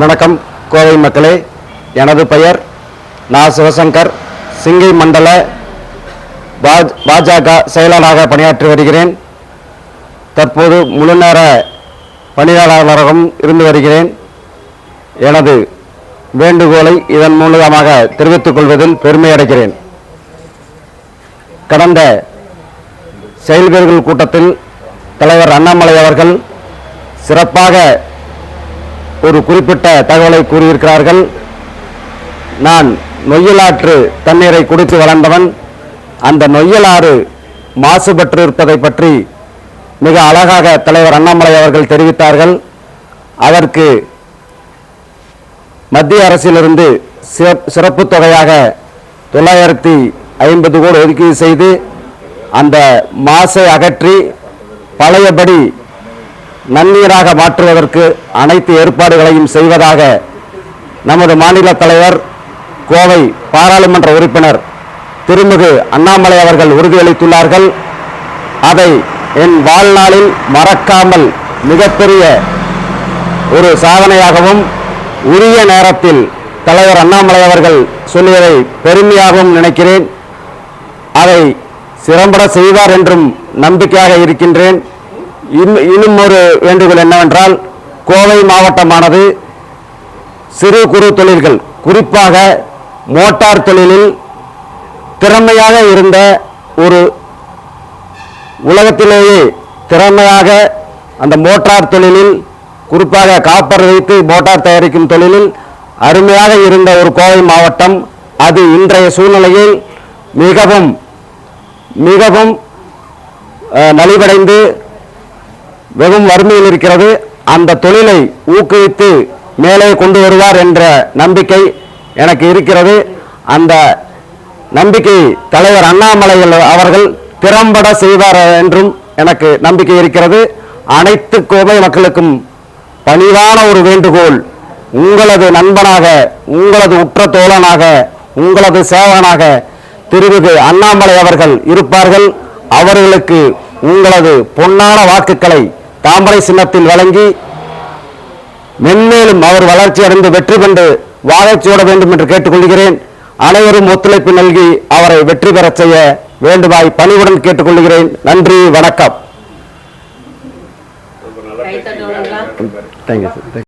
வணக்கம் கோவை மக்களே. எனது பெயர் நா. சிவசங்கர். சிங்கை மண்டல பாஜக செயலாளராக பணியாற்றி வருகிறேன். தற்போது முழுநேர பணியாளராகவும் இருந்து வருகிறேன். எனது வேண்டுகோளை இதன் மூலமாக தெரிவித்துக் கொள்வதில் பெருமையடைகிறேன் கடந்த செயல்வீரர்கள் கூட்டத்தில் தலைவர் அண்ணாமலை அவர்கள் சிறப்பாக ஒரு குறிப்பிட்ட தகவலை கூறியிருக்கிறார்கள். நான் நொய்யலாற்று தண்ணீரை குடித்து வளர்ந்தவன். அந்த நொய்யலாறு மாசுபட்டு இருப்பதை பற்றி மிக அழகாக தலைவர் அண்ணாமலை அவர்கள் தெரிவித்தார்கள். அதற்கு மத்திய அரசிலிருந்து சிறப்பு தொகையாக தொள்ளாயிரத்தி ஐம்பது கோடி ஒதுக்கீடு செய்து அந்த மாசை அகற்றி பழையபடி நன்னீராக மாற்றுவதற்கு அனைத்து ஏற்பாடுகளையும் செய்வதாக நமது மாநில தலைவர் கோவை பாராளுமன்ற உறுப்பினர் திருமிகு அண்ணாமலை அவர்கள் உறுதியளித்துள்ளார்கள். அதை என் வாழ்நாளில் மறக்காமல் மிகப்பெரிய ஒரு சாதனையாகவும் உரிய நேரத்தில் தலைவர் அண்ணாமலை அவர்கள் சொல்லியதை பெருமையாகவும் நினைக்கிறேன். அதை சிறம்பட செய்வார் என்றும் நம்பிக்கையாக இருக்கின்றேன். இன்னும் ஒரு வேண்டுகோள் என்னவென்றால் கோவை மாவட்டமானது சிறு குறு தொழில்கள் குறிப்பாக மோட்டார் தொழிலில் திறமையாக இருந்த ஒரு உலகத்திலேயே திறமையாக அந்த மோட்டார் தொழிலில் குறிப்பாக காப்பர் வைத்து மோட்டார் தயாரிக்கும் தொழிலில் அருமையாக இருந்த ஒரு கோவை மாவட்டம். அது இன்றைய சூழ்நிலையில் மிகவும் மிகவும் நலிவடைந்து வெகும் வறுமையில் இருக்கிறது. அந்த தொழிலை ஊக்குவித்து மேலே கொண்டு வருவார் என்ற நம்பிக்கை எனக்கு இருக்கிறது. அந்த நம்பிக்கை தலைவர் அண்ணாமலை அவர்கள் திறம்பட செய்வார் என்றும் எனக்கு நம்பிக்கை இருக்கிறது. அனைத்து கோவை மக்களுக்கும் பணிவான ஒரு வேண்டுகோள். உங்களது நண்பனாக உங்களது உற்ற தோழனாக உங்களது சேவனாக திருமிகு அண்ணாமலை அவர்கள் இருப்பார்கள். அவர்களுக்கு உங்களது பொன்னான வாக்குகளை தாமரை சின்னத்தில் வழங்கி மென்மேலும் அவர் வளர்ச்சி அடைந்து வெற்றி பெற்று வாழைச் சூட வேண்டும் என்று கேட்டுக்கொள்கிறேன். அனைவரும் ஒத்துழைப்பு நல்கி அவரை வெற்றி பெறச் செய்ய வேண்டுமாய் பணிவுடன் கேட்டுக்கொள்கிறேன். நன்றி வணக்கம். Thank you sir